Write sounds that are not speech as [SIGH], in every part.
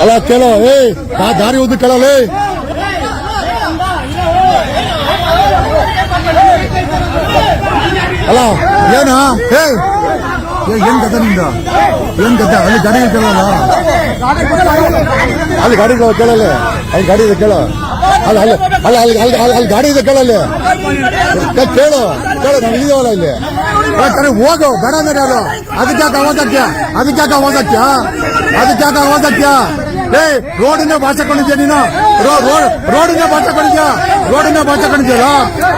ಅಲ್ಲ ಕೇಳೋ ಏ ಆ ದಾರಿ ಉದ್ದು ಕೇಳಲ್ಲ ಏ. ಅಲ್ಲ ಏನ? ಏ ಏ, ಏನ್ ಕತೆ ನಿಂದ? ಏನ್ ಕತೆ ಅಲ್ಲಿ ಗಾಡಿ ಕೇಳಲ್ಲ. ಅಲ್ಲಿ ಗಾಡಿ ಇದೆ ಕೇಳಲ್ಲ. ಅಲ್ಲಿ ಗಾಡಿ ಇದೆ ಕೇಳೋ ಅಲ್ಲ ಅಲ್ಲಿ ಅಲ್ಲ ಅಲ್ಲಿ ಅಲ್ಲಿ ಅಲ್ಲಿ- ಅಲ್ಲಿ ಗಾಡಿ ಇದೆ ಕೇಳಲ್ಲಿ ಏ, ಕೇಳು ಕೇಳು ನಾನು ಇದೀವಲ್ಲ ಇಲ್ಲಿ. ಏ, ಕರೆ ಹೋಗು ಬೇಡ ಅಂದ್ರೆ ಅದು ಅದಕ್ಕೆ ಯಾಕೆ ಓದಕ್ಯ ಅದಕ್ಕೆ ಯಾಕೆ ಓದಕ್ಯ ಅದಕ್ಕೆ ಯಾಕೆ ಓದಕ್ಯ ಏ ರೋಡಿನ ಭಾಷೆ ಕೊಂಡಿದ್ಯಾ ನೀನು? ರೋ- ರೋ- ರೋಡಿನ ಭಾಷೆ ಕೊಂಡಿದ್ಯಾ ರೋಡಿನ ಭಾಷೆ ಕೊಂಡಿದ್ಯಲ್ಲ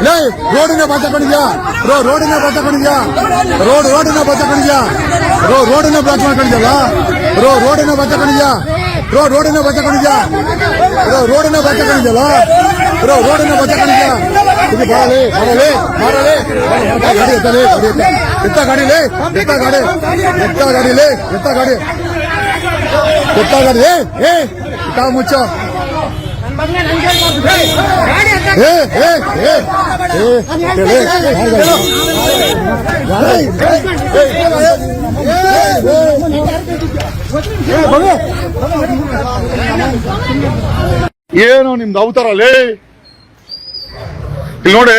ಲೇ ರೋಡಿನ ಭಾಷೆ ಕೊಂಡಿದ್ಯಾ ರೋ ರೋಡಿನ ಭಾಷೆ ಕೊಂಡಿದ್ಯಾ ರೋಡ್ ರೋಡಿನ ಭಾಷೆ ಕೊಂಡಿದ್ಯಾ ರೋ ರೋಡಿನ ಬ್ಲಾಕ್ ಮಾಡ್ಕೊಂಡಿದ್ಯಲ್ಲ ರೋ ರೋಡಿನ ಭಾಷೆ ಕೊಂಡಿದ್ಯಾ ರೋ ರೋಡಿನ ಭಾಷೆ ಕೊಂಡಿದ್ಯಾ ರೋ ರೋಡಿನ ಭಾಷೆ ಕೊಂಡಿದ್ಯಲ್ಲ ರೋ ರೋಡಿನ ಭಾಷೆ ಕೊಂಡಿದ್ಯಾ ಇದು ಬರಲಿ ಬರಲಿ ಬರಲಿ ಗಾಡಿ ಎತ್ತಲಿ ಗಾಡಿ ಎತ್ತ. ಎತ್ತ ಗಾಡಿಲಿ ಎತ್ತ ಗಾಡಿ ಎತ್ತ ಗಾಡಿಲಿ ಎತ್ತ ಗಾಡಿ ಎತ್ತ ಗಾಡಿ ಏ ಏ ಇಟ್ಟ ಮುಚ್ಚ ಏ ಏ ಏ ಏ ಕೇಳಿ ಏನು ನಿಮ್ದು ಅವತಾರ ಲೇ? ಇಲ್ಲಿ ನೋಡಿ,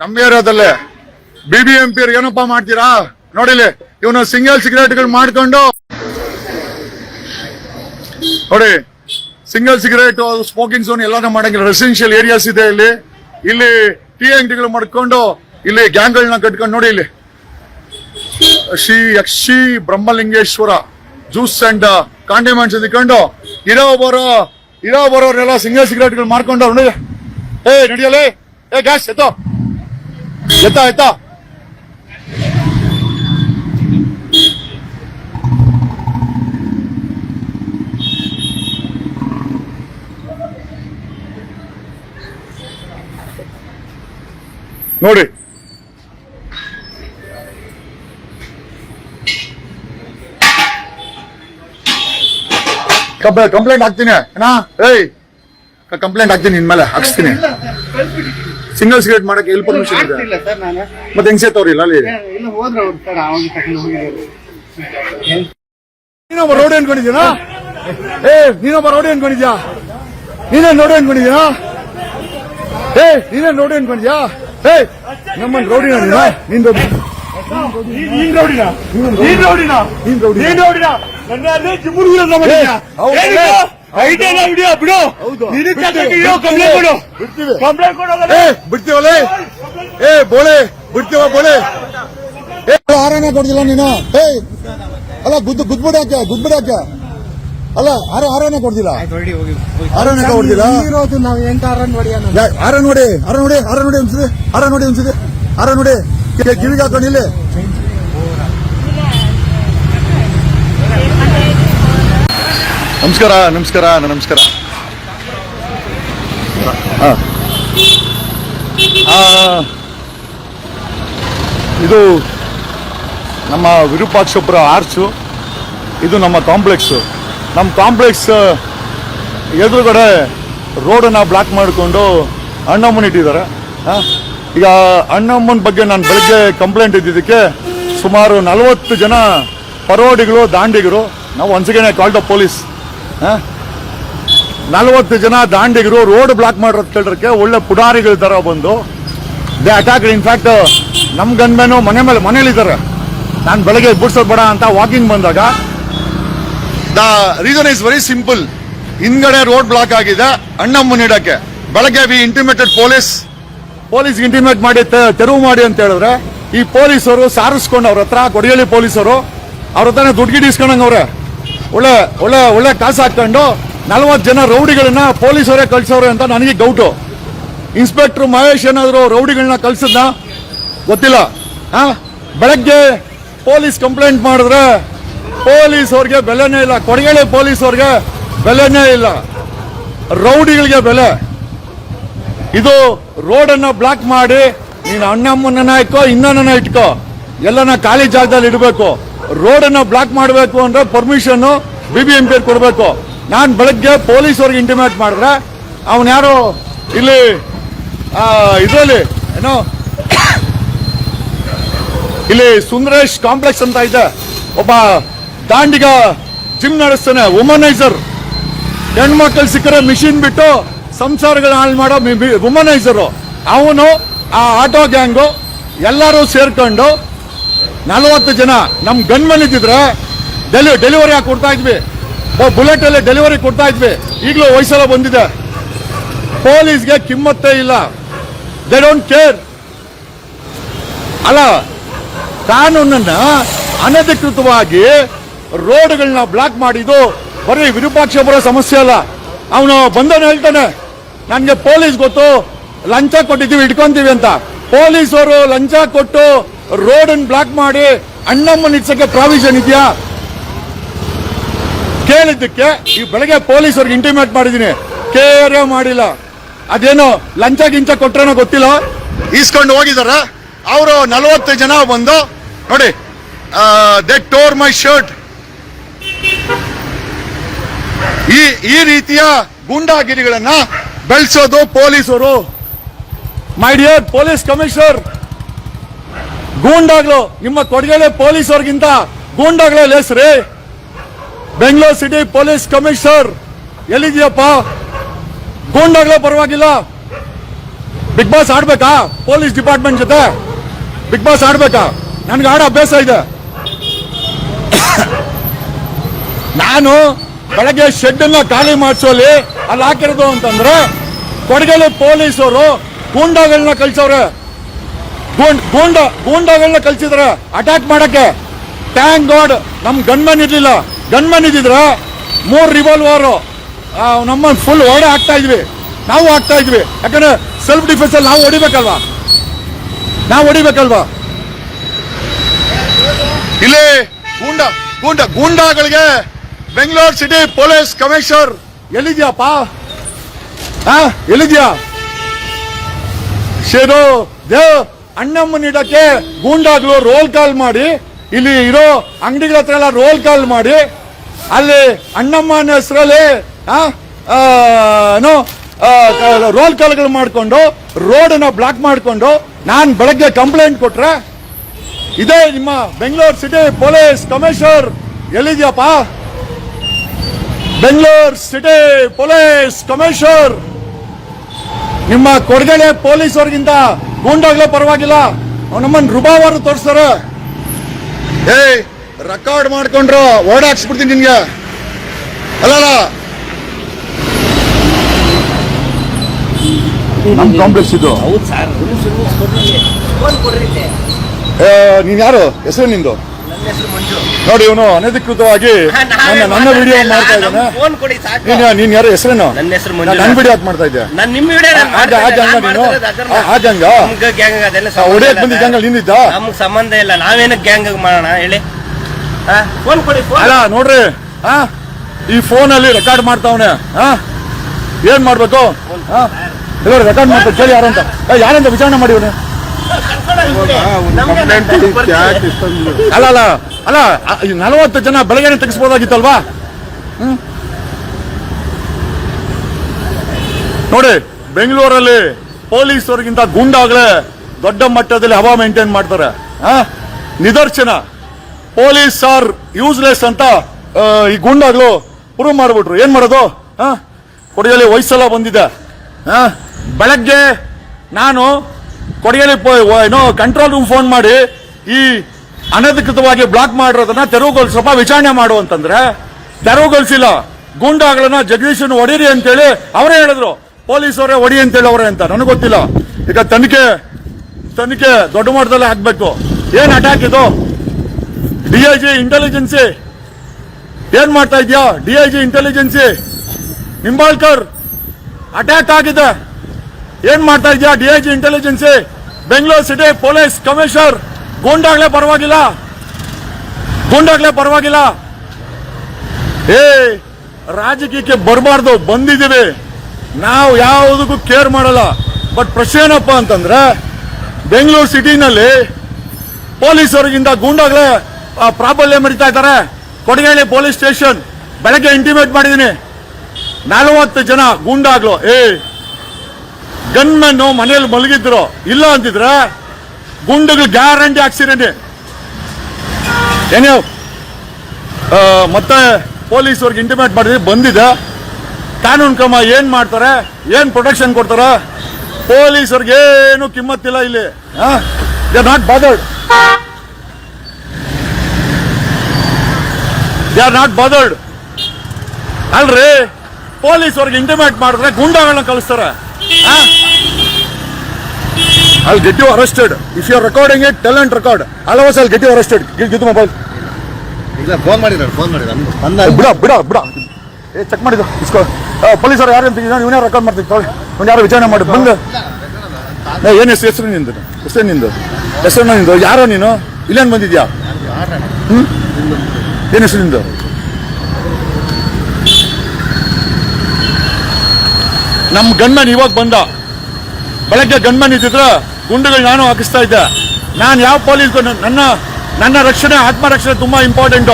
ನಮ್ಮ ಏರಿಯಾದಲ್ಲೇ ಬಿ ಬಿ ಎಂ ಪಿ ಏನಪ್ಪಾ ಮಾಡ್ತೀರಾ? ನೋಡಿಲಿ ಇವನು ಸಿಂಗಲ್ ಸಿಗರೇಟ್ಗಳು ಮಾಡ್ಕೊಂಡು ನೋಡಿ ಸಿಂಗಲ್ ಸಿಗರೇಟ್, ಸ್ಮೋಕಿಂಗ್ ಝೋನ್ ಎಲ್ಲಾನು ಮಾಡಂಗಿಲ್ಲ. ರೆಸಿಡೆನ್ಷಿಯಲ್ ಏರಿಯಾಸ್ ಇದೆ ಇಲ್ಲಿ. ಇಲ್ಲಿ ಟೀ ಅಂಗಡಿಗಳು ಮಾಡ್ಕೊಂಡು ಇಲ್ಲಿ ಗ್ಯಾಂಗ್ಗಳನ್ನ ಕಟ್ಕೊಂಡು ನೋಡಿ ಇಲ್ಲಿ. Shri Yakshi Brahmalingeshwara juice and condiments ಇದ್ಕೊಂಡು ಇರೋ ಬರೋ ಇರೋ ಬರೋರೆಲ್ಲ ಸಿಂಗಲ್ ಸಿಗರೇಟ್ಗಳು ಮಾಡ್ಕೊಂಡು ನೋಡಿ. ಏ, ನಡಿಯಲೇ? ಏ ಗ್ಯಾಸ್ ಎತ್ತೋ. ಎತ್ತ ಎತ್ತ? ನೋಡಿ. ಕಂಪ್ಲೇಂಟ್ ಹಾಕ್ತೀನಿ. ಏನಾ? ಏಯ್ ಕಂಪ್ಲೇಂಟ್ ಹಾಕ್ತೀನಿ ಇನ್ಮೇಲೆ ಹಾಕ್ಸ್ತೀನಿ. ಸಿಂಗಲ್ ಸಿಗರೇಟ್ ಮಾಡಕ್ಕೆ ಎಲ್ಲಿ ಪರ್ಮಿಷನ್ ಇದೆ. ಮತ್ತೆ ಹೆಂಗ್ ಸೇತವ್ರಿಲ್ಲ ಅಲ್ಲಿ ನೀನೊಬ್ಬ ರೋಡ್ ಅನ್ಕೊಂಡಿದ್ಯಾ ಏ ನೀನೊಬ್ಬ ರೋಡಿ ಅನ್ಕೊಂಡಿದ್ಯಾ ನೀನೇ ನೋಡಿ ಅನ್ಕೊಂಡಿದ್ಯಾ ಏ ನೀನೇ ನೋಡಿ ಅನ್ಕೊಂಡಿದ್ಯಾ ಏ ನಮ್ಮನ್ ರೌಡಿನ ನೀನ? ನೀನ್ ರೌಡಿ. ನೀನ್ ರೌಡಿನ? ನೀನ್ ರೌಡಿನ? ನೀನ್ ರೌಡಿ. ನೀನ್ ರೌಡಿನ? ನನ್ನ ಅಲ್ಲೇ. ವಿಡಿಯೋ ಬಿಡು. ಹೌದು. ನೀನು ಕಂಪ್ಲೇಂಟ್ ಕೊಡು. ಕಂಪ್ಲೇಂಟ್ ಕೊಡು ಏ ಬಿಡ್ತೀವಲ್ಲೇ? ಏ ಬೋಳೆ ಬಿಡ್ತೀವ ಬೋಳೆ? ಏ ಆರನೇ ಕೊಡ್ತಿಲ್ಲ ನೀನು. ಏ ಅಲ್ಲ ಗುದ್ದು ಗುದ್ಬಿಡಾಕ ಗುದ್ಬಿಡಾಕೆ ಅಲ್ಲ ಆರ ಆರನೇ ಕೊಡ್ತಿಲ್ಲ ಆರನೇ ಕೊಡ್ತಿಲ್ಲ ಇರೋದು ನಾವು ಎಂಟಾರ ನೋಡಿ ಆರ ನೋಡಿ ಆರ ನೋಡಿ ಆರ ನೋಡಿ ಅನ್ಸಿದೆ ಆರ ನೋಡಿ ಅನ್ಸಿದೆ ಆರ ನೋಡಿ ಕಿವಿ- ಕಿವಿಗೆ ಹಾಕೊಂಡು ಇಲ್ಲಿ. ನಮಸ್ಕಾರ ನಮಸ್ಕಾರ ನಮಸ್ಕಾರ. ಆ. ಆ, ಇದು ನಮ್ಮ ವಿರೂಪಾಕ್ಷಪುರ ಆರ್ಚು ಇದು ನಮ್ಮ ಕಾಂಪ್ಲೆಕ್ಸು ನಮ್ಮ ಕಾಂಪ್ಲೆಕ್ಸ್ ಎದುರುಗಡೆ ರೋಡನ್ನ ಬ್ಲಾಕ್ ಮಾಡಿಕೊಂಡು ಅಣ್ಣಮ್ಮನ ಇಟ್ಟಿದ್ದಾರೆ. ಈಗ ಅಣ್ಣಮ್ಮನ ಬಗ್ಗೆ ನಾನು ಬೆಳಗ್ಗೆ ಕಂಪ್ಲೇಂಟ್ ಇದ್ದಿದ್ದಕ್ಕೆ ಸುಮಾರು ನಲವತ್ತು ಜನ ಪರೋಡಿಗಳು, ದಾಂಡಿಗರು, ನಾವು ಒಂದ್ಸಗೇನೆ ಕಾಲ್ಡ್ ಪೊಲೀಸ್ ನಲವತ್ತು ಜನ ದಾಂಡಿಗರು ರೋಡ್ ಬ್ಲಾಕ್ ಮಾಡಿರೋದು ಕೇಳಿದ್ರಕ್ಕೆ ಒಳ್ಳೆ ಪುಡಾರಿಗಳ ಥರ ಬಂದು ದೇ ಅಟ್ಯಾಕ್ ಇನ್ಫ್ಯಾಕ್ಟ್ ನಮ್ಮ ಗನ್ಮೇನು ಮನೆ ಮೇಲೆ ಮನೇಲಿದ್ದಾರೆ. ನಾನು ಬೆಳಗ್ಗೆ ಬಿಡ್ಸೋದು ಬೇಡ ಅಂತ ವಾಕಿಂಗ್ ಬಂದಾಗ the reason is very simple ಹಿಂದ್ಗಡೆ ರೋಡ್ ಬ್ಲಾಕ್ ಆಗಿದೆ. ಅಣ್ಣಮ್ಮನ ಇಡಕ್ಕೆ. ಬೆಳಗ್ಗೆ we intimated police police intimate ಮಾಡಿ ತೆರವು ಮಾಡಿ ಅಂತ ಹೇಳಿದ್ರೆ, ಈ ಪೊಲೀಸರು ಸಾರಿಸ್ಕೊಂಡು ಅವ್ರ ಹತ್ರ ಕೊಡಿಯಳ್ಳಿ ಪೊಲೀಸರು, ಅವ್ರ ಹತ್ರ ದುಡ್ಡು ಇಸ್ಕೊಂಡಂಗವ್ರೆ ಒಳ್ಳೆ ಒಳ್ಳೆ ಒಳ್ಳೆ ಕಾಸು ಹಾಕೊಂಡು ನಲ್ವತ್ತು ಜನ ರೌಡಿಗಳನ್ನ ಪೊಲೀಸರೇ ಕಳ್ಸೋರು ಅಂತ ನನಗೆ ಡೌಟು ಇನ್ಸ್ಪೆಕ್ಟರ್ ಮಹೇಶ್ ಏನಾದರೂ ರೌಡಿಗಳನ್ನ ಕಳ್ಸಿದ್ನ? ಗೊತ್ತಿಲ್ಲ? ಬೆಳಗ್ಗೆ ಪೊಲೀಸ್ ಕಂಪ್ಲೇಂಟ್ ಮಾಡಿದ್ರೆ ಪೊಲೀಸ್ ಅವ್ರಿಗೆ ಬೆಲೆನೇ ಇಲ್ಲ. ಕೊಡಗಳೆ ಪೊಲೀಸ್ ಅವ್ರಿಗೆ ಬೆಲೆನೇ ಇಲ್ಲ. ರೌಡಿಗಳಿಗೆ ಬೆಲೆ. ಇದು ರೋಡನ್ನ ಬ್ಲಾಕ್ ಮಾಡಿ ನೀನು ಅಣ್ಣಮ್ಮನ ಇಟ್ಕೋ ಇನ್ನೊನ್ನ ಇಟ್ಕೋ. ಎಲ್ಲನ ಖಾಲಿ ಜಾಗದಲ್ಲಿ ಇಡಬೇಕು. ರೋಡನ್ನ ಬ್ಲಾಕ್ ಮಾಡಬೇಕು ಅಂದ್ರೆ permission B B M P ಕೊಡಬೇಕು. ನಾನು ಬೆಳಗ್ಗೆ ಪೊಲೀಸ್ ಅವ್ರಿಗೆ ಇಂಟಿಮೇಟ್ ಮಾಡಿದ್ರೆ ಅವನ್ ಯಾರು ಇಲ್ಲಿ ಇದರಲ್ಲಿ, ಏನೋ, ಇಲ್ಲಿ ಸುಂದರೇಶ್ ಕಾಂಪ್ಲೆಕ್ಸ್ ಅಂತ ಇದೆ. ಒಬ್ಬ ದಾಂಡಿಗ ಜಿಮ್ ನಡೆಸ್ತಾನೆ ವುಮನೈಸರ್ ಹೆಣ್ಮಕ್ಳು ಸಿಕ್ಕರೆ ಮಿಷಿನ್ ಬಿಟ್ಟು ಸಂಸಾರಗಳ ಹಾಳು ಮಾಡೋ ವುಮನೈಸರು ಅವನು, ಆ ಆಟೋ ಗ್ಯಾಂಗು ಎಲ್ಲರೂ ಸೇರ್ಕೊಂಡು ನಲವತ್ತು ಜನ ನಮ್ಮ ಗನ್ಮನ್ ಇದ್ದಿದ್ರೆ ಡೆಲಿ ಡೆಲಿವರಿ ಹಾಕಿ ಕೊಡ್ತಾ ಇದ್ವಿ. ಬುಲೆಟ್ ಅಲ್ಲಿ ಡೆಲಿವರಿ ಕೊಡ್ತಾ ಇದ್ವಿ. ಈಗಲೂ ವಯಸ್ಸೆಲ್ಲ ಬಂದಿದೆ. ಪೊಲೀಸ್ಗೆ ಕಿಮ್ಮತ್ತೇ ಇಲ್ಲ. ದೇ ಡೋಂಟ್ ಕೇರ್ ಅಲ್ಲ, ಕಾನೂನನ್ನ ಅನಧಿಕೃತವಾಗಿ ರೋಡ್ಗಳನ್ನ ಬ್ಲಾಕ್ ಮಾಡಿದ್ದು ಬರೀ ವಿರೂಪಾಕ್ಷ ಅವರ ಸಮಸ್ಯೆ ಅಲ್ಲ. ಅವನು ಬಂದನು ಹೇಳ್ತಾನೆ, ನನಗೆ ಪೊಲೀಸ್ ಗೊತ್ತು, ಲಂಚ ಕೊಟ್ಟಿದ್ದೀವಿ, ಇಟ್ಕೊಂತೀವಿ ಅಂತ. ಪೊಲೀಸರು ಲಂಚ ಕೊಟ್ಟು ರೋಡ್ ಬ್ಲಾಕ್ ಮಾಡಿ ಅಣ್ಣಮ್ಮನ ಇಡ್ಸಕ್ಕೆ ಪ್ರಾವಿಷನ್ ಇದೆಯಾ? ಕೇಳಿದ್ದಕ್ಕೆ ಈ ಬೆಳಗ್ಗೆ ಪೊಲೀಸರಿಗೆ ಇಂಟಿಮೇಟ್ ಮಾಡಿದ್ದೀನಿ. ಕೇರೇ ಮಾಡಿಲ್ಲ. ಅದೇನೋ ಲಂಚ ಗಿಂಚ ಕೊಟ್ರೇನೋ ಗೊತ್ತಿಲ್ಲ? ಈಸ್ಕೊಂಡು ಹೋಗಿದಾರ. ಅವರು ನಲವತ್ತು ಜನ ಬಂದು ನೋಡಿ ದೇ ಟೋರ್ ಮೈ ಶರ್ಟ್ ಈ ಈ ರೀತಿಯ ಗೂಂಡಾಗಿರಿಗಳನ್ನ ಬೆಳೆಸೋದು ಪೊಲೀಸರು. ಮೈ ಡಿಯರ್ ಪೊಲೀಸ್ ಕಮಿಷನರ್ ಗೂಂಡಾಗ್ಲು, ನಿಮ್ಮ ಕೊಡಗಲೆ ಪೊಲೀಸರಿಗಿಂತ ಗೂಂಡಾಗ್ಲೇ ಲೇಸ್ರಿ ಬೆಂಗಳೂರು ಸಿಟಿ ಪೊಲೀಸ್ ಕಮಿಷನರ್ ಎಲ್ಲಿದ್ಯಪ್ಪ? ಗೂಂಡಾಗ್ಲೇ ಪರವಾಗಿಲ್ಲ. ಬಿಗ್ ಬಾಸ್ ಆಡ್ಬೇಕಾ? ಪೊಲೀಸ್ ಡಿಪಾರ್ಟ್ಮೆಂಟ್ ಜೊತೆ? ಬಿಗ್ ಬಾಸ್ ಆಡ್ಬೇಕಾ? ನನ್ಗೆ ಆಡೋ ಅಭ್ಯಾಸ ಇದೆ. [COUGHS] ನಾನು ಬೆಳಗ್ಗೆ ಶೆಡ್ ಅನ್ನ ಖಾಲಿ ಮಾಡಿಸೋಲಿ, ಅಲ್ಲಿ ಹಾಕಿರೋದು ಅಂತಂದ್ರೆ ಕೊಡಗಲ್ಲಿ ಪೊಲೀಸರು ಗೂಂಡಾಗಳನ್ನ ಕಳ್ಸವ್ರೆ. ಗೂಂಡ್, ಗೂಂಡ, ಗೂಂಡಾಗಳನ್ನ ಕಲ್ಸಿದ್ರೆ ಅಟ್ಯಾಕ್ ಮಾಡಕ್ಕೆ. ಟ್ಯಾಂಕ್ ಗಾಡ್ ನಮ್ ಗನ್ಮನ್ ಇರ್ಲಿಲ್ಲ. ಗನ್ಮನ್ ಇದ್ದಿದ್ರ ಮೂರ್ ರಿವಾಲ್ವರ್ ನಮ್ಮ ಫುಲ್ ಹೊಡೆ ಹಾಕ್ತಾ ಇದ್ವಿ. ನಾವು ಹಾಕ್ತಾ ಇದ್ವಿ. ಯಾಕಂದ್ರೆ ಸೆಲ್ಫ್ ಡಿಫೆನ್ಸ್ ಅಲ್ಲಿ ನಾವು ಹೊಡಿಬೇಕಲ್ವಾ? ನಾವು ಹೊಡಿಬೇಕಲ್ವಾ? ಇಲ್ಲಿ ಗೂಂಡ ಗೂಂಡ, ಗೂಂಡಾಗಳಿಗೆ ಬೆಂಗಳೂರು ಸಿಟಿ ಪೊಲೀಸ್ ಕಮಿಷನರ್. ಎಲ್ಲಿದ್ಯಾಪ್ಪ? ಆ, ಎಲ್ಲಿದ್ಯಾ? ಶೇರು, ದೇವ್ ಅಣ್ಣಮ್ಮನ ಇಡಕ್ಕೆ ಗೂಂಡಾಗ್ಲು ರೋಲ್ ಕಾಲ್ ಮಾಡಿ, ಇಲ್ಲಿ ಇರೋ ಅಂಗಡಿಗಳ ಹತ್ರ ಎಲ್ಲ ರೋಲ್ ಕಾಲ್ ಮಾಡಿ, ಅಲ್ಲಿ ಅಣ್ಣಮ್ಮನ ಹೆಸರಲ್ಲಿ ಏನು ರೋಲ್ ಕಾಲ್ಗಳು ಮಾಡಿಕೊಂಡು ರೋಡ್ ಅನ್ನ ಬ್ಲಾಕ್ ಮಾಡಿಕೊಂಡು, ನಾನು ಬೆಳಗ್ಗೆ ಕಂಪ್ಲೇಂಟ್ ಕೊಟ್ರೆ, ಇದೇ ನಿಮ್ಮ Bengaluru city police commissioner. ಎಲ್ಲಿದ್ಯಪ್ಪ? Bengaluru city police commissioner. ನಿಮ್ಮ ಕೊಡಗಡೆ ಪೊಲೀಸರಿಗಿಂತ ಗೂಂಡಾಗ್ಲೇ ಪರವಾಗಿಲ್ಲ. ನಮ್ಮನ್ನು ರುಬಾವಾರು ತೋರಿಸ್ತಾರೆ. ಏಯ್ ರೆಕಾರ್ಡ್ ಮಾಡ್ಕೊಂಡ್ರು ಓಡಾಕ್ಸ್ಬಿಡ್ತೀನಿ ನಿನ್ಗೆ. ಅಲ್ಲಲ್ಲ. ನಮ್ ಕಾಂಪ್ಲೆಕ್ಸ್ ಇದು. ಹೌದು ಸರ್ ನೀನ್ ಯಾರು? ಹೆಸರು ನಿಂದು? ನೋಡಿ ಇವನು ಅನಧಿಕೃತವಾಗಿ ಹಾ, ನನ್ನ ನನ್ನ ವಿಡಿಯೋ ಮಾಡ್ತಾ ಇದ್ದಾನೆ. ಫೋನ್ ಕೊಡಿ ಸಾಕು. ನೀನ್ ನೀನ್ ಯಾರು ಹೆಸರೇನು? ನನ್ನ ಹೆಸರು ಮಂಜು. ನನ್ನ ವಿಡಿಯೋ ಯಾಕೆ ಮಾಡ್ತಾ ಇದ್ದೆ ನಾನು ನಿಮ್ಮ ವಿಡಿಯೋ ನಾನು ಆಗ ನಾನ್. ಆ- ನಮ್ಗೆ ಗ್ಯಾಂಗ್ ಅದೆಲ್ಲ ಸಂಬಂಧ ಇಲ್ಲ. ಬಂದಿದ್ದ ಸರ್. ಹಂಗ ನಿಂದಿದ್ದ? ನಮ್ಗ್ ಸಂಬಂಧ ಇಲ್ಲ. ನಾವೇನಕ್ಕೆ ಗ್ಯಾಂಗ್ ಮಾಡೋಣ? ಹೇಳಿ. ಫೋನ್ ಕೊಡಿ ಅಲ್ಲ ನೋಡ್ರಿ. ಆ ಈ ಫೋನ್ ಅಲ್ಲಿ ರೆಕಾರ್ಡ್ ಮಾಡ್ತಾವನೆ. ಹಾ? ಏನ್ ಮಾಡ್ಬೇಕು? ಇಲ್ಲ ರೆಕಾರ್ಡ್ ಮಾಡ್ಬೇಕು ಕೇಳಿ ಯಾರಂತ? ಏ, ಯಾರಂತ ವಿಚಾರಣೆ ಮಾಡಿವನೆ? [LAUGHS] ಅಲ್ಲ ಅಲ್ಲ ಅಲ್ಲ ನಲವತ್ತು ಜನ ಬೆಳಗ್ಗೆ ತೆಗಿಸ್ಬೋದಾಗಿತ್ತಲ್ವಾ? ಹ್ಮ್? ನೋಡಿ ಬೆಂಗಳೂರಲ್ಲಿ ಪೊಲೀಸರಿಗಿಂತ ಗುಂಡಾಗ್ಲೇ ದೊಡ್ಡ ಮಟ್ಟದಲ್ಲಿ ಹವಾ ಮೇಂಟೈನ್ ಮಾಡ್ತಾರೆ. ಆ? ನಿದರ್ಶನ. ಪೊಲೀಸ್ ಆರ್ ಯೂಸ್ಲೆಸ್ ಅಂತ ಈ ಗುಂಡಾಗ್ಲು ಪ್ರೂವ್ ಮಾಡ್ಬಿಟ್ರು. ಏನ್ ಮಾಡೋದು? ಕೊಡಿಯಲ್ಲಿ ಕೊಡಗಲ್ಲಿ ವಯಸ್ಸೆಲ್ಲ ಬಂದಿದೆ. ಆ? ಬೆಳಗ್ಗೆ ನಾನು ವ- ಏನೋ ಕಂಟ್ರೋಲ್ ರೂಮ್ ಫೋನ್ ಮಾಡಿ ಈ ಅನಧಿಕೃತವಾಗಿ ಬ್ಲಾಕ್ ಮಾಡಿರೋದನ್ನ ತೆರವುಗೊಳಿಸಪ್ಪ ವಿಚಾರಣೆ ಮಾಡು ಅಂತಂದ್ರೆ ತೆರವುಗೊಳಿಸಿಲ್ಲ ಗೂಂಡಾಗಳನ್ನ ಜಗದೀಶನ್ ಹೊಡೀರಿ ಅಂತೇಳಿ ಅವರೇ ಹೇಳಿದ್ರು. ಪೊಲೀಸವರೇ ಹೊಡಿ ಅಂತೇಳಿ ಅವರೇ ಅಂತ. ನನಗೆ ಗೊತ್ತಿಲ್ಲ. ಈಗ ತನಿಖೆ ತನಿಖೆ ದೊಡ್ಡ ಮಟ್ಟದಲ್ಲಿ ಹಾಕ್ಬೇಕು. ಏನ್ ಅಟ್ಯಾಕ್ ಇದು? ಡಿ ಐ ಜಿ ಇಂಟೆಲಿಜೆನ್ಸಿ ಏನ್ ಮಾಡ್ತಾ ಇದೆಯಾ? D I G intelligence Nimbalkar attack ಆಗಿದೆ. ಏನ್ ಮಾಡ್ತಾ ಇದೆಯಾ D I G intelligence Bengaluru city police commissioner ಗೂಂಡಾಗ್ಲೇ ಪರವಾಗಿಲ್ಲ. ಗೂಂಡಾಗ್ಲೇ ಪರವಾಗಿಲ್ಲ. ಏ, ರಾಜಕೀಯಕ್ಕೆ ಬರಬಾರ್ದು, ಬಂದಿದ್ದೀವಿ. ನಾವು ಯಾವುದಕ್ಕೂ ಕೇರ್ ಮಾಡಲ್ಲ. ಬಟ್ ಪ್ರಶ್ನೆ ಏನಪ್ಪ ಅಂತಂದ್ರೆ, ಬೆಂಗಳೂರು ಸಿಟಿನಲ್ಲಿ ಪೊಲೀಸರಿಗಿಂತ ಗೂಂಡಾಗ್ಲೇ ಪ್ರಾಬಲ್ಯ ಮೆರಿತಾ ಇದ್ದಾರೆ. ಕೊಡಗೇಳಿ ಪೊಲೀಸ್ ಸ್ಟೇಷನ್ ಬೆಳಗ್ಗೆ ಇಂಟಿಮೇಟ್ ಮಾಡಿದ್ದೀನಿ. ನಲವತ್ತು ಜನ ಗೂಂಡಾಗ್ಲು. ಏ ಗನ್ಮೆನ್ ಮನೆಯಲ್ಲಿ ಮಲಗಿದ್ರು, ಇಲ್ಲ ಅಂತಿದ್ರೆ ಗುಂಡುಗಳು ಗ್ಯಾರಂಟಿ ಆಕ್ಸಿಡೆಂಟ್ ಏನೇ ಮತ್ತೆ ಪೊಲೀಸವ್ರಿಗೆ ಇಂಟಿಮೇಟ್ ಮಾಡಿದ್ರೆ ಬಂದಿದೆ. ಕಾನೂನು ಕ್ರಮ ಏನ್ ಮಾಡ್ತಾರೆ, ಏನ್ ಪ್ರೊಟೆಕ್ಷನ್ ಕೊಡ್ತಾರೆ ಪೊಲೀಸರ್ಗೆ ಏನು ಕಿಮ್ಮತ್ತಿಲ್ಲ ಇಲ್ಲಿ. They not bothered they are not bothered ಅಲ್ರಿ, ಪೊಲೀಸವ್ರಿಗೆ ಇಂಟಿಮೇಟ್ ಮಾಡಿದ್ರೆ ಗುಂಡಾಗಳನ್ನ ಕಳಿಸ್ತಾರೆ. I'll get you arrested. If you're recording it, tell and record. Otherwise, I'll get you arrested. Give, give the mobile. ಇಲ್ಲ ಫೋನ್ ಮಾಡಿದ್ದಾರೆ ಫೋನ್ ಮಾಡಿದ್ದಾರೆ. ಬಂದ ಏ, ಬಿಡ ಬಿಡ ಬಿಡ. ಏ ಚೆಕ್ ಮಾಡಿದ್ರು ಇಸ್ಕೋ. ಪೊಲೀಸರು ಯಾರು ಅಂತ ಇವನೇ ರೆಕಾರ್ಡ್ ಮಾಡ್ತೀನಿ ತೊಗೊಳ್ಳಿ. ಅವ್ನು ಯಾರು ವಿಚಾರಣೆ ಮಾಡಿ ಬಂದು. ಏ, ಏನ್ ಹೆಸರು ಹೆಸರು ನಿಂದು? ಹೆಸರು ನಿಂದು? ಹೆಸರು ನಿಂದು? ಯಾರೋ ನೀನು? ಇಲ್ಲೇನು ಬಂದಿದ್ಯಾ? ಹ್ಞೂ ಏನು ಹೆಸರು ನಿಂದು? ನಮ್ಮ ಗಂಡನ ಇವಾಗ ಬಂದ. ಬೆಳಗ್ಗೆ ಗನ್ಮನ್ ಇದ್ದಿದ್ರೆ, ಗುಂಡುಗಳು ನಾನು ಹಾಕಿಸ್ತಾ ಇದ್ದೆ. ನಾನು ಯಾವ ಪೊಲೀಸ್ ನನ್ನ ನನ್ನ ರಕ್ಷಣೆ ಆತ್ಮರಕ್ಷಣೆ ತುಂಬಾ ಇಂಪಾರ್ಟೆಂಟು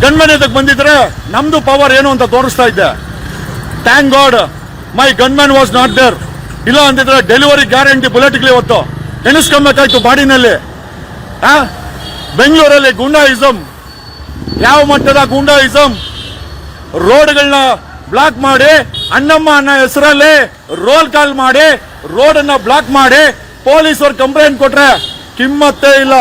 ಗನ್ಮನ್ ಇದಕ್ಕೆ ಬಂದಿದ್ರೆ ನಮ್ದು ಪವರ್ ಏನು ಅಂತ ತೋರಿಸ್ತಾ ಇದ್ದೆ. Thank God my gunman was not there ಇಲ್ಲ ಅಂತಿದ್ರೆ ಡೆಲಿವರಿ ಗ್ಯಾರಂಟಿ ಬುಲೆಟ್ಗಳು ಇವತ್ತು. ನೆನೆಸ್ಕೊಬೇಕಾಯ್ತು ಬಾಡಿನಲ್ಲಿ. ಆ? ಬೆಂಗಳೂರಲ್ಲಿ ಗುಂಡಾಯಿಸಮ್ ಯಾವ ಮಟ್ಟದ ಗುಂಡಾಯಿಸಮ್ ರೋಡ್ಗಳನ್ನ ಬ್ಲಾಕ್ ಮಾಡಿ, ಅಣ್ಣಮ್ಮ ಅನ್ನ ಹೆಸರಲ್ಲಿ ರೋಲ್ ಕಾಲ್ ಮಾಡಿ ರೋಡ್ ಅನ್ನ ಬ್ಲಾಕ್ ಮಾಡಿ ಪೊಲೀಸರು ಕಂಪ್ಲೇಂಟ್ ಕೊಟ್ರೆ ಕಿಮ್ಮತ್ತೇ ಇಲ್ಲ?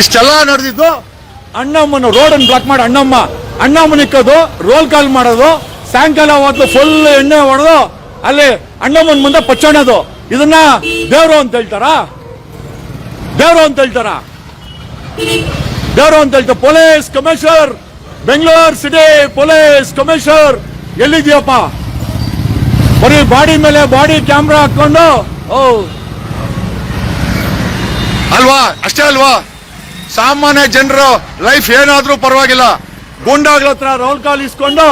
ಇಷ್ಟೆಲ್ಲ ನಡೆದಿದ್ದು? ಅಣ್ಣಮ್ಮನ ರೋಡ್ ಅನ್ನು ಬ್ಲಾಕ್ ಮಾಡಿ ಅಣ್ಣಮ್ಮ. ಅಣ್ಣಮ್ಮನ ಇಕ್ಕೋದು ರೋಲ್ ಕಾಲ್ ಮಾಡೋದು ಸಾಯಂಕಾಲ ಹೊತ್ತು ಫುಲ್ ಎಣ್ಣೆ ಹೊಡೆದು ಅಲ್ಲಿ ಅಣ್ಣಮ್ಮನ ಮುಂದೆ ಪಚ್ಚಣದು. ಇದನ್ನ ದೇವ್ರು ಅಂತ ಹೇಳ್ತಾರಾ? ದೇವ್ರು ಅಂತ ಹೇಳ್ತಾರ? ದೇವ್ರು ಅಂತ police commissioner Bengaluru city police commissioner ಎಲ್ಲಿದ್ಯಪ್ಪ ಬರೀ ಬಾಡಿ ಮೇಲೆ ಬಾಡಿ ಕ್ಯಾಮ್ರಾ ಹಾಕೊಂಡು ಓ. ಅಲ್ವಾ? ಅಷ್ಟೇ ಅಲ್ವಾ? ಸಾಮಾನ್ಯ ಜನರು ಲೈಫ್ ಏನಾದ್ರೂ ಪರವಾಗಿಲ್ಲ. ಗೂಂಡಾಗಳ ಹತ್ರ ರೋಲ್ ಕಾಲ್ ಇಸ್ಕೊಂಡು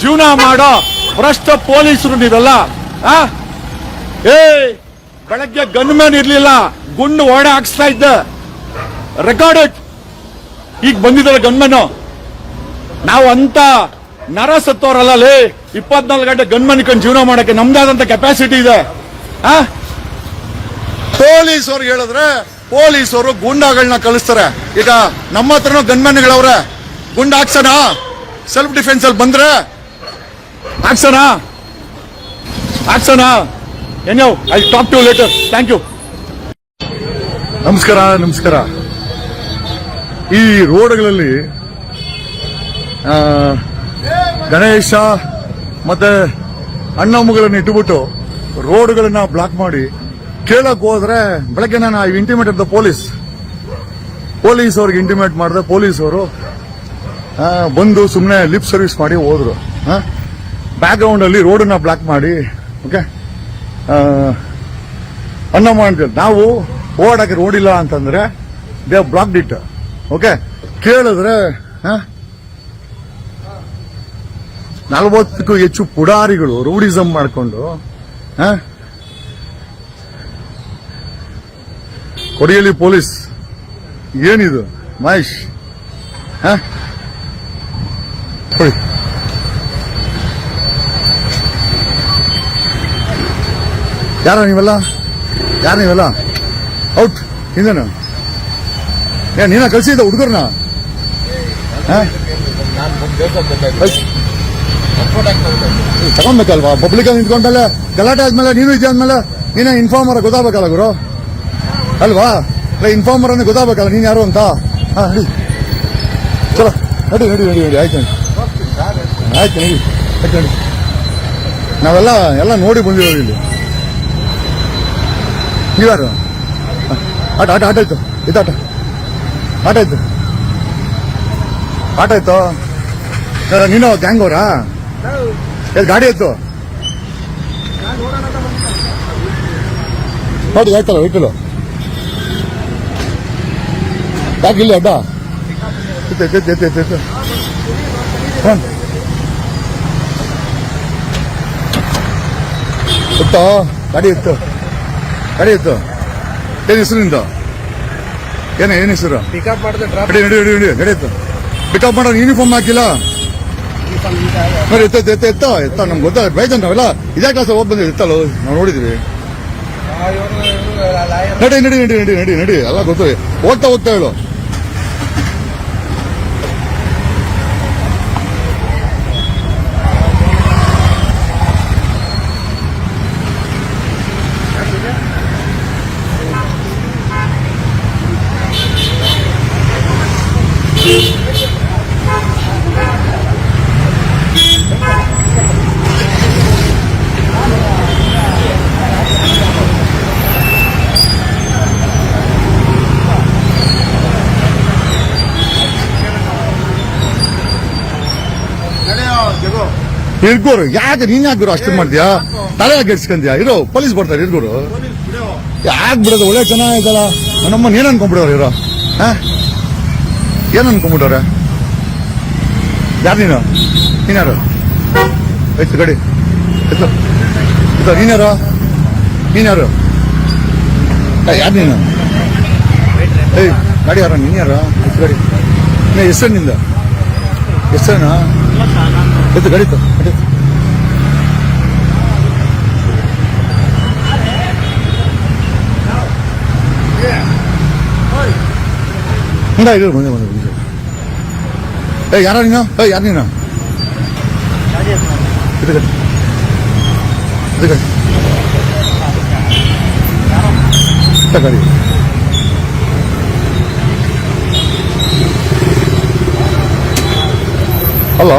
ಜೀವನ ಮಾಡೋ ಭ್ರಷ್ಟ ಪೊಲೀಸರು ನೀವೆಲ್ಲ ಏ ಬೆಳಗ್ಗೆ ಗನ್ಮ್ಯಾನ್ ಇರ್ಲಿಲ್ಲ ಗುಂಡು ಓಡೆ ಹಾಕ್ಸ್ತಾ ಇದ್ದ. ರೆಕಾರ್ಡ್ ಈಗ ಬಂದಿದ್ದಾರೆ ಗನ್ಮನ್ ನಾವು ಅಂತ ನರ ಸತ್ತೋರಲ್ಲ ಲೇ, ಇಪ್ಪತ್ನಾಲ್ಕು ಗಂಟೆ ಗನ್ಮನ್ ಕಂಡು ಜೀವನ ಮಾಡಕ್ಕೆ ನಮ್ದಾದಂತ ಕೆಪಾಸಿಟಿ ಇದೆ. ಆ? ಪೊಲೀಸರು ಹೇಳಿದ್ರೆ ಪೊಲೀಸರು ಗುಂಡಾಗಳನ್ನ ಕಳಿಸ್ತಾರೆ. ಈಗ ನಮ್ಮ ಹತ್ರನೂ ಗನ್ಮನ್ಗಳವ್ರೆ ಗುಂಡ ಹಾಕ್ಸೋಣ? ಸೆಲ್ಫ್ ಡಿಫೆನ್ಸ್ ಅಲ್ಲಿ ಬಂದ್ರೆ? ಹಾಕ್ಸೋಣ? ಹಾಕ್ಸೋಣ? ಏನೋ I talk to later thank you ನಮಸ್ಕಾರ ನಮಸ್ಕಾರ. ಈ ರೋಡ್ಗಳಲ್ಲಿ ಗಣೇಶ ಮತ್ತೆ ಅಣ್ಣಮ್ಮಗಳನ್ನ ಇಟ್ಟುಬಿಟ್ಟು ರೋಡ್ಗಳನ್ನ ಬ್ಲಾಕ್ ಮಾಡಿ, ಕೇಳಕ್ ಹೋದ್ರೆ ಬೆಳಗ್ಗೆ ನಾನು I intimated the police. Police ಅವ್ರಿಗೆ ಇಂಟಿಮೇಟ್ ಮಾಡಿದೆ ಪೊಲೀಸ್ ಅವರು ಬಂದು ಸುಮ್ಮನೆ ಲಿಪ್ ಸರ್ವಿಸ್ ಮಾಡಿ ಹೋದ್ರು. ಬ್ಯಾಕ್ ಅಲ್ಲಿ ರೋಡನ್ನ ಬ್ಲಾಕ್ ಮಾಡಿ ಓಕೆ ಅನ್ನ ಮಾಡ್ತೀವಿ ನಾವು ಓಡಾಕೆ ರೋಡ್ ಇಲ್ಲ ಅಂತಂದ್ರೆ ದೇ ಬ್ಲಾಕ್ ಇಟ್ ಓಕೆ, ಕೇಳಿದ್ರೆ ನಲವತ್ತಕ್ಕೂ ಹೆಚ್ಚು ಪುಡಾರಿಗಳು ರೂಢಿಸಮ್ ಮಾಡಿಕೊಂಡು ಕೊಡಿಯಲ್ಲಿ ಪೊಲೀಸ್, ಏನಿದು, ಮಹೇಶ್? ಯಾರ ನೀವೆಲ್ಲ? ಯಾರು ನೀವೆಲ್ಲ? ಔಟ್, ಹಿಂದೇನು? ಏ ನೀನ ಕಳ್ಸಿದ್ದ ಹುಡುಗರ್ನ? ತಗೊಂಬೇಕಲ್ವಾ? ಪಬ್ಲಿಕ್ ನಿಂತ್ಕೊಂಡಲ್ಲ ಗಲಾಟೆ ಆದ್ಮೇಲೆ ನೀನು ಇದೆಯಾ ಅಂದ್ಮೇಲೆ ನೀನೇ ಇನ್ಫಾರ್ಮರ್ ಗೊತ್ತಾಗಬೇಕಲ್ಲ ಗುರು? ಅಲ್ವಾ? ಇಲ್ಲ ಇನ್ಫಾರ್ಮರ್ ಅಂದ್ರೆ ಗೊತ್ತಾಗಬೇಕಲ್ಲ ನೀನ್ ಯಾರು ಅಂತ? ಹಾ ನಡಿ. ಚಲೋ. ನಡಿ ನಡಿ ನಡಿ ನಡಿ. ಆಯ್ತು. ಆಯ್ತು ನಡಿ. ಆಯ್ತು ನಡಿ. ನಾವೆಲ್ಲ ಎಲ್ಲ ನೋಡಿ ಬಂದಿರೋದು ಇಲ್ಲಿ. ನೀವ್ಯಾರು? ಆಟ ಆಟ ಆಟ ಆಯ್ತು. ಇದು ಆಟ ಆಟಾಯ್ತು ಆಟ ಆಯ್ತು? ಯಾರ, ನೀನು ಗ್ಯಾಂಗ್ ಅವರಾ? ಗಾಡಿ ಆಯ್ತು ನೋಡಿ, ಆಯ್ತಲ್ಲ ವೆಹಿಕಲ್ ಯಾಕೆ ಇಲ್ಲ ಅಡ್ಡ. ಇತ್ತು ಗಾಡಿ ಇತ್ತು ಗಾಡಿ ಇತ್ತು ಏನು ಹೆಸರು ನಿಂದು? ಏನ ಏನು ಹೆಸರು? ಪಿಕಪ್ ಮಾಡಿದ್ರೆ ಡ್ರಾಪ್ ನಡಿ ನಡಿ ನಡಿ ಪಿಕಪ್ ಮಾಡೋ ಯೂನಿಫಾರ್ಮ್ ಹಾಕಿಲ್ಲ? ನೋಡಿ ಎತ್ತ ಎತ್ತ ಎತ್ತ ಎತ್ತ ನಮ್ಗೆ ಗೊತ್ತಾಗ ಬೇಜಾನ್ ನಾವೆಲ್ಲ ಇದೇ ಕ್ಲಾಸ್ ಹೋಗಿ ಬಂದಿವಿ ಎತ್ತಲ್ಲ ನಾವು ನೋಡಿದ್ವಿ. ನಡಿ ನಡಿ ನಡಿ ನಡಿ ನಡಿ ನಡಿ ಎಲ್ಲ ಗೊತ್ತು. ಹೋಗ್ತಾ ಹೋಗ್ತಾ ಹೇಳು. ಇರ್ಗೋರು ಯಾಕೆ ನೀನ್ ಯಾಕೆ ಗುರು ಅಷ್ಟು ಮಾಡ್ತೀಯಾ? ತಲೆ ಗೆಡ್ಸ್ಕೊಂತೀಯ ಇರೋ ಪೊಲೀಸ್ ಬರ್ತಾರೆ ಇರ್ಗೋರು ಯಾಕೆ ಬಿಡೋದು? ಒಳ್ಳೆ ಚೆನ್ನಾಗಿದ್ದಲ್ಲ ನಮ್ಮ ಏನ್ ಅನ್ಕೊಂಡ್ಬಿಡೋರು ಇರೋ. ಹಾ? ಏನ್ ಅನ್ಕೊಂಡ್ಬಿಟ್ಟವ್ರೆ ಯಾರು ನೀನು? ನೀನ್ಯಾರು ಆಯ್ತು ಗಡಿ. ಎತ್ತು ಎತ್ತು ನೀನ್ಯಾರು ನೀನ್ಯಾರು ಯಾರು? ನೀನು? ಏಯ್ ಗಾಡಿ ಯಾರ? ನೀನ್ಯಾರ ಎತ್ತು ಗಾಡಿ. ನೀ ಹೆಸರು ನಿಂದ? ಹೆಸರೇನಾ? ಎತ್ತು ಗಾಡಿ ಎತ್ತು, ಗಾಡಿ ಎತ್ತು. ಹಿಂಗ ಇರು ಮುಂದೆ ಬಂದೆ ಮುಂದೆ ಏ ಯಾರ ನೀನು ಏ ಯಾರು ನೀನು ಇದು ಗಾಡಿ ಇದು ಗಾಡಿ ಎತ್ತ ಗಾಡಿ